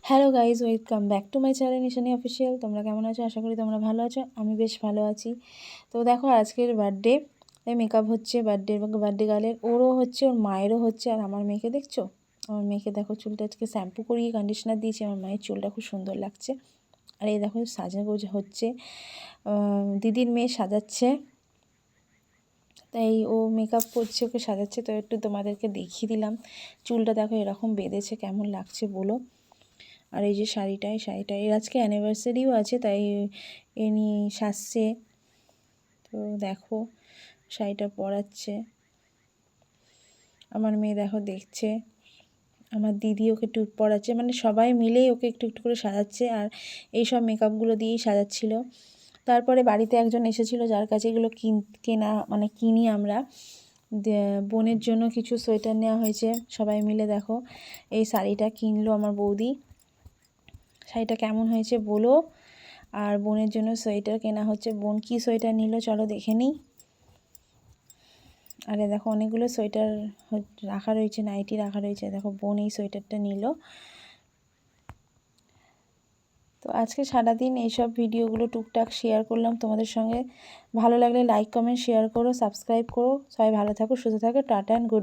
Hello guys welcome back to my channel Nishani official তোমরা কেমন আছো? আশা করি তোমরা ভালো আছো। আমি বেশ ভালো আছি। তো দেখো, আজকের বার্থডে মেকআপ হচ্ছে বার্থডে বার্থডে গার্লের ওরও হচ্ছে, ওর মায়েরও হচ্ছে। আর আমার মেয়েকে দেখছ? আমার মেয়েকে দেখো, চুলটা আজকে শ্যাম্পু করিয়ে কন্ডিশনার দিয়েছি। আমার মায়ের চুলটা খুব সুন্দর লাগছে। আর এই দেখো সাজাগোজ হচ্ছে। দিদির মেয়ে সাজাচ্ছে। তাই ও মেকআপ করছে, ওকে সাজাচ্ছে। তো একটু তোমাদেরকে দেখিয়ে দিলাম। চুলটা দেখো, এরকম বেঁধেছে। কেমন লাগছে বলো? আর এই যে শাড়িটা এই শাড়িটা এর আজকে অ্যানিভার্সারিও আছে, তাই এ নিয়ে সাজছে। তো দেখো, শাড়িটা পরাচ্ছে। আমার মেয়ে দেখো দেখছে। আমার দিদি ওকে টুক পরাচ্ছে মানে সবাই মিলেই ওকে একটু একটু করে সাজাচ্ছে। আর এই সব মেকআপগুলো দিয়েই সাজাচ্ছিল। তারপরে বাড়িতে একজন এসেছিল, যার কাছে এগুলো কিন, কেনা মানে কিনি আমরা। বোনের জন্য কিছু সোয়েটার নেওয়া হয়েছে, সবাই মিলে দেখো। এই শাড়িটা কিনলো আমার বৌদি। শাড়িটা কেমন হয়েছে বলো। আর বোনের জন্য সোয়েটার কেনা হচ্ছে। বোন কী সোয়েটার নিল চলো দেখে নিই। আরে দেখো অনেকগুলো সোয়েটার রাখা রয়েছে, নাইটি রাখা রয়েছে। দেখো বোন এই সোয়েটারটা নিল। তো আজকে সারাদিন এইসব ভিডিওগুলো টুকটাক শেয়ার করলাম তোমাদের সঙ্গে। ভালো লাগলে লাইক কমেন্ট শেয়ার করো সাবস্ক্রাইব করো। সবাই ভালো থাকো, সুস্থ থাকো, টাটা অ্যান্ড গুড